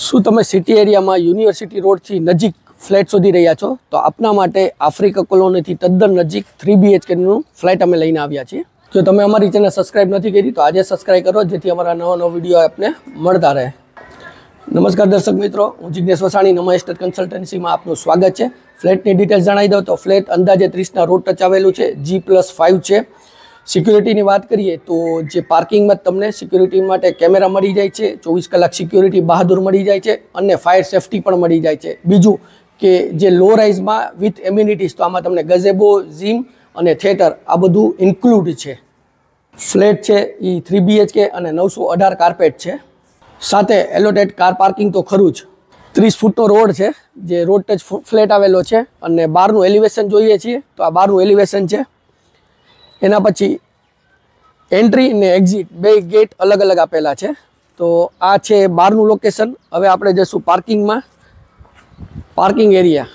શું તમે સિટી એરિયામાં યુનિવર્સિટી રોડથી નજીક ફ્લેટ શોધી રહ્યા છો? તો આપના માટે આફ્રિકા કોલોનીથી તદ્દન નજીક થ્રી બીએચકેનું ફ્લેટ અમે લઈને આવ્યા છીએ. જો તમે અમારી ચેનલ સબસ્ક્રાઇબ નથી કરી, તો આજે સબસ્ક્રાઇબ કરો, જેથી અમારા નવા નવા વીડિયો આપને મળતા રહે. નમસ્કાર દર્શક મિત્રો, હું જિજ્ઞેશ વસાણી, નમા એસ્ટેટ કન્સલ્ટન્સીમાં આપનું સ્વાગત છે. ફ્લેટની ડિટેલ્સ જણાવી દઉં તો ફ્લેટ અંદાજે ત્રીસના રોડ ટચ આવેલું છે જી પ્લસ ફાઇવ છે. સિક્યુરિટીની વાત કરીએ તો જે પાર્કિંગમાં તમને સિક્યુરિટી માટે કેમેરા મળી જાય છે, ચોવીસ કલાક સિક્યુરિટી બહાદુર મળી જાય છે અને ફાયર સેફટી પણ મળી જાય છે. બીજું કે જે લો રાઇઝમાં વિથ એમ્યુનિટીઝ, તો આમાં તમને ગઝેબો જીમ અને થિયેટર આ બધું ઇન્ક્લુડ છે. ફ્લેટ છે એ થ્રી બીએચકે અને નવસો અઢાર કાર્પેટ છે. સાથે એલોટેડ કાર પાર્કિંગ તો ખરું જ. ત્રીસ ફૂટનો રોડ છે, જે રોડ ટચ ફ્લેટ આવેલો છે અને બહારનું એલિવેશન જોઈએ છીએ, તો આ બહારનું એલિવેશન છે. એના પછી એન્ટ્રી અને એક્ઝિટ બે ગેટ અલગ અલગ આપેલા છે. તો આ છે બહારનું લોકેશન હવે આપણે જઈશું પાર્કિંગમાં પાર્કિંગ એરિયા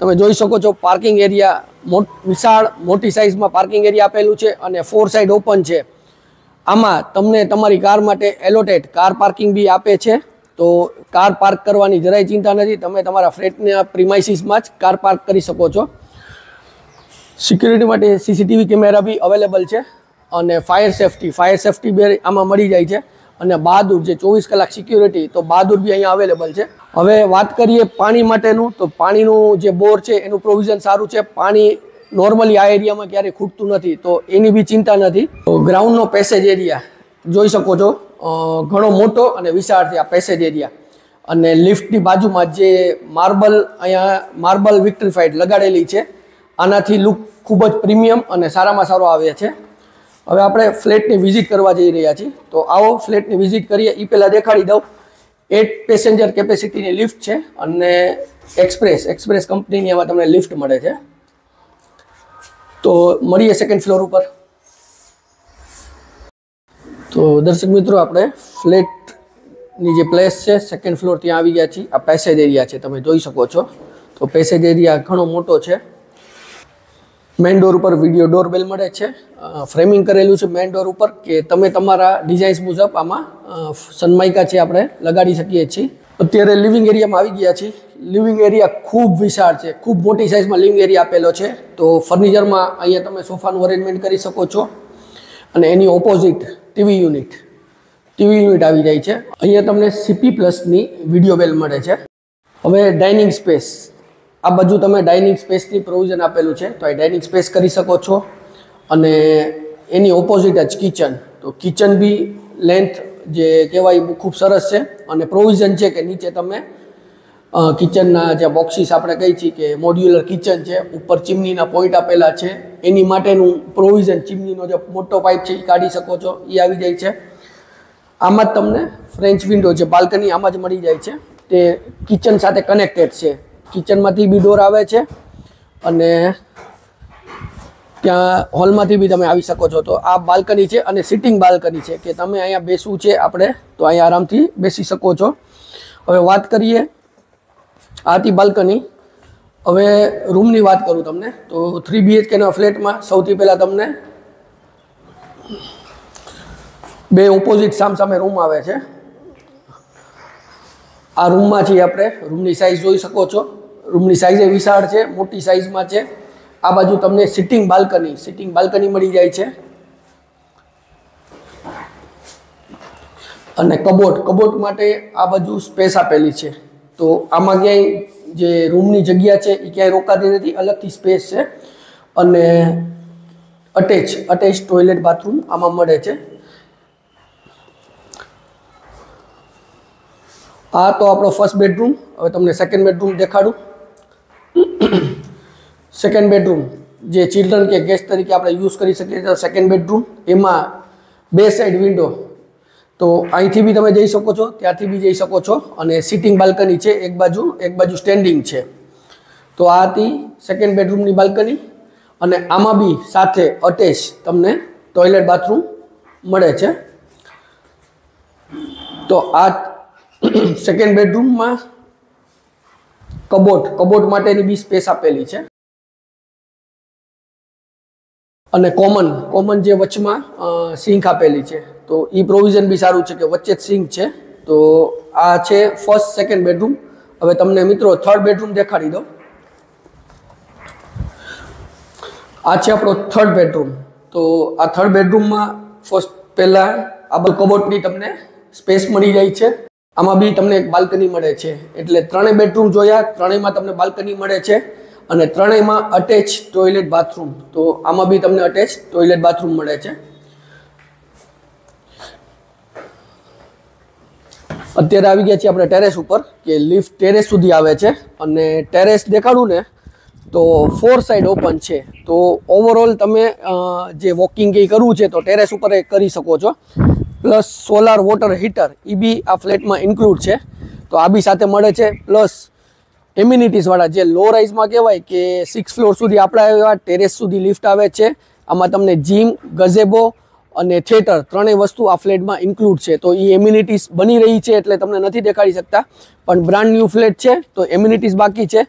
તમે જોઈ શકો છો પાર્કિંગ એરિયા મોટ, વિશાળ, મોટી સાઇઝમાં પાર્કિંગ એરિયા આપેલું છે અને ફોર સાઇડ ઓપન છે. આમાં તમને તમારી કાર માટે એલોટેડ કાર પાર્કિંગ બી આપે છે. તો કાર પાર્ક કરવાની જરાય ચિંતા નથી. તમે તમારા ફ્લેટના પ્રિમાઇસીસમાં જ કાર પાર્ક કરી શકો છો. સિક્યુરિટી માટે સીસીટીવી કેમેરા બી અવેલેબલ છે અને ફાયર સેફટી ફાયર સેફટી બે આમાં મળી જાય છે અને બહાદુર જે ચોવીસ કલાક સિક્યુરિટી, તો બહાદુર બી અહીંયા અવેલેબલ છે. હવે વાત કરીએ પાણી માટેનું, તો પાણીનું જે બોર છે, એનું પ્રોવિઝન સારું છે. પાણી નોર્મલી આ એરિયામાં ક્યારેય ખૂટતું નથી, તો એની બી ચિંતા નથી. તો ગ્રાઉન્ડનો પેસેજ એરિયા, જોઈ શકો છો. ઘણો મોટો અને વિશાળ છે આ પેસેજ એરિયા. અને લિફ્ટની બાજુમાં જે માર્બલ અહીંયા, માર્બલ વિક્ટ્રીફાઈડ લગાડેલી છે આનાથી લુક ખૂબ જ પ્રીમિયમ અને સારામાં સારો આવે છે. હવે આપણે ફ્લેટની વિઝિટ કરવા જઈ રહ્યા છીએ. તો આવો ફ્લેટની વિઝિટ કરીએ. એ પહેલાં દેખાડી દઉં. એટ પેસેન્જર કેપેસિટીની લિફ્ટ છે અને એક્સપ્રેસ એક્સપ્રેસ કંપનીની આમાં તમને લિફ્ટ મળે છે. તો મળીએ સેકન્ડ ફ્લોર ઉપર. તો દર્શક મિત્રો, આપણે ફ્લેટની જે પ્લેસ છે સેકન્ડ ફ્લોર ત્યાં આવી ગયા છીએ. આ પેસેજ એરિયા છે, તમે જોઈ શકો છો. તો પેસેજ એરિયા ઘણો મોટો છે. મેઇન ડોર ઉપર વીડિયો ડોરબેલ મળે છે. ફ્રેમિંગ કરેલું છે મેઇન ડોર ઉપર કે તમે તમારા ડિઝાઇન્સ મુજબ આમાં સનમાઇકા છે આપણે લગાડી શકીએ છીએ. અત્યારે લિવિંગ એરિયામાં આવી ગયા છીએ. લિવિંગ એરિયા ખૂબ વિશાળ છે. ખૂબ મોટી સાઇઝમાં લિવિંગ એરિયા આપેલો છે. તો ફર્નિચરમાં અહીંયા તમે સોફાનું અરેન્જમેન્ટ કરી શકો છો. અને એની opposite TV unit TV unit આવી જાય છે. અહીંયા તમને સીપી પ્લસની વીડિયો બેલ મળે છે. હવે ડાઇનિંગ સ્પેસ આ બાજુ તમે ડાઇનિંગ સ્પેસની પ્રોવિઝન આપેલું છે, તો એ ડાઇનિંગ સ્પેસ કરી શકો છો. અને એની ઓપોઝિટ જ કિચન તો કિચન બી લેન્થ જે કહેવાય ખૂબ સરસ છે. અને પ્રોવિઝન છે કે નીચે તમે કિચનના જે બોક્સીસ આપણે કહી છીએ કે મોડ્યુલર કિચન છે, ઉપર ચીમનીના પોઈન્ટ આપેલા છે. એની માટેનું પ્રોવિઝન ચીમનીનો જે મોટો પાઇપ છે એ કાઢી શકો છો એ આવી જાય છે. આમાં જ તમને ફ્રેન્ચ વિન્ડો જે બાલ્કની આમાં જ મળી જાય છે. તે કિચન સાથે કનેક્ટેડ છે. કિચનમાંથી બી ડોર આવે છે અને ત્યાં હોલમાંથી બી તમે આવી શકો છો. તો આ બાલ્કની છે અને સિટિંગ બાલ્કની છે કે તમે અહીંયા બેસવું છે આપણે, તો અહીંયા આરામથી બેસી શકો છો. હવે વાત કરીએ આથી બાલ્કની. હવે રૂમની વાત કરું તમને, તો થ્રી બીએચકેના ફ્લેટમાં સૌથી પહેલાં તમને બે ઓપોઝિટ સામસામે રૂમ આવે છે. આ રૂમમાં છીએ આપણે, રૂમની સાઇઝ જોઈ શકો છો. રૂમની સાઇઝ એ વિશાળ છે, મોટી સાઇઝમાં છે. આ બાજુ તમને સિટિંગ બાલ્કની સિટિંગ બાલ્કની મળી જાય છે. અને કબોટ કબોટ માટે આ બાજુ સ્પેસ આપેલી છે. તો આમાં ક્યાંય જે રૂમની જગ્યા છે એ ક્યાંય રોકાતી નથી, અલગથી સ્પેસ છે. અને અટેચ અટેચ ટોયલેટ બાથરૂમ આમાં મળે છે. આ તો આપણો ફર્સ્ટ બેડરૂમ હવે તમને સેકન્ડ બેડરૂમ દેખાડું. સેકન્ડ બેડરૂમ જે ચિલ્ડ્રન કે ગેસ્ટ તરીકે આપણે યુઝ કરી શકીએ છીએ સેકન્ડ બેડરૂમ એમાં બે સાઈડ વિન્ડો તો અહીંથી બી તમે જઈ શકો છો, ત્યાંથી બી જઈ શકો છો અને સિટિંગ બાલ્કની છે એક બાજુ એક બાજુ સ્ટેન્ડિંગ છે. તો આ હતી સેકન્ડ બેડરૂમની બાલ્કની અને આમાં બી સાથે અટેચ તમને ટોયલેટ બાથરૂમ મળે છે. તો આ સેકન્ડ બેડરૂમમાં કબોટ કબોટ માટેની બી સ્પેસ આપેલી છે. અને કોમન કોમન જે વચમાં સિંક આપેલી છે. તો એ પ્રોવિઝન બી સારું છે કે વચ્ચે જ સિંક છે. તો આ છે ફર્સ્ટ સેકન્ડ બેડરૂમ હવે તમને મિત્રો થર્ડ બેડરૂમ દેખાડી દો આ છે આપણો થર્ડ બેડરૂમ તો આ થર્ડ બેડરૂમમાં ફર્સ્ટ પહેલાં આ કબોટની તમને સ્પેસ મળી જાય છે. આમાં બી તમને એક બાલ્કની મળે છે. એટલે ત્રણેય બેડરૂમ જોયા, ત્રણેયમાં તમને બાલ્કની મળે છે અને ત્રણેયમાં અટેચ ટોયલેટ બાથરૂમ તો આમાં બી તમને અટેચ ટોયલેટ બાથરૂમ મળે છે. અત્યારે આવી ગયા છીએ આપણે ટેરેસ ઉપર, કે લિફ્ટ ટેરેસ સુધી આવે છે. અને ટેરેસ દેખાડું ને, તો ફોર સાઈડ ઓપન છે. તો ઓવરઓલ તમે જે વોકિંગ કંઈ કરવું છે, તો ટેરેસ ઉપર કરી શકો છો. પ્લસ સોલાર વોટર હીટર એ બી આ ફ્લેટમાં ઇન્ક્લુડ છે. તો આ બી સાથે મળે છે. પ્લસ એમ્યુનિટીઝવાળા જે લો રાઇઝમાં કહેવાય કે સિક્સ ફ્લોર સુધી આપણા એવા ટેરેસ સુધી લિફ્ટ આવે છે. આમાં તમને જીમ ગઝેબો અને થિયેટર ત્રણેય વસ્તુ આ ફ્લેટમાં ઇન્ક્લુડ છે. તો એ એમ્યુનિટીઝ બની રહી છે એટલે તમને નથી દેખાડી શકતા. પણ બ્રાન્ડ ન્યૂ ફ્લેટ છે, તો એમ્યુનિટીઝ બાકી છે.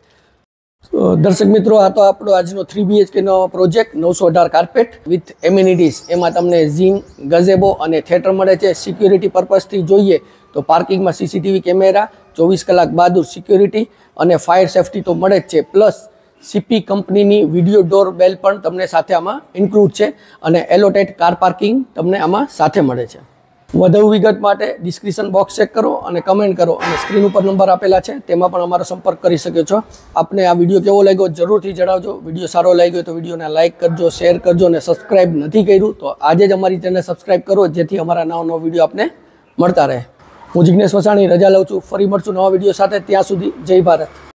દર્શક મિત્રો, આ તો આપણો આજનો થ્રી બીએચકેનો પ્રોજેક્ટ નવસો અઢાર કાર્પેટ વિથ એમ્યુનિટીઝ એમાં તમને ઝીમ ગઝેબો અને થિયેટર મળે છે. સિક્યુરિટી પર્પઝથી જોઈએ તો પાર્કિંગમાં સીસીટીવી કેમેરા, ચોવીસ કલાક બહાદુર સિક્યુરિટી અને ફાયર સેફટી તો મળે જ છે. પ્લસ સીપી કંપનીની વીડિયો ડોર બેલ પણ તમને સાથે આમાં ઇન્ક્લુડ છે અને એલોટેડ કાર પાર્કિંગ તમને આમાં સાથે મળે છે. વધુ વિગત માટે ડિસ્ક્રિપ્શન બોક્સ ચેક કરો અને કમેન્ટ કરો. અને સ્ક્રીન ઉપર નંબર આપેલા છે, તેમાં પણ અમારો સંપર્ક કરી શકો છો. આપને આ વીડિયો કેવો લાગ્યો જરૂરથી જણાવજો. વીડિયો સારો લાગ્યો તો વિડીયોને લાઇક કરજો શેર કરજો અને સબસ્ક્રાઇબ નથી કર્યું તો આજે જ અમારી ચેનલ સબસ્ક્રાઇબ કરો, જેથી અમારા નવા નવા વીડિયો આપને મળતા રહે. હું જિજ્ઞેશ વસાણી, રજા લઉં છું. ફરી મળશું નવા વીડિયો સાથે. ત્યાં સુધી જય ભારત.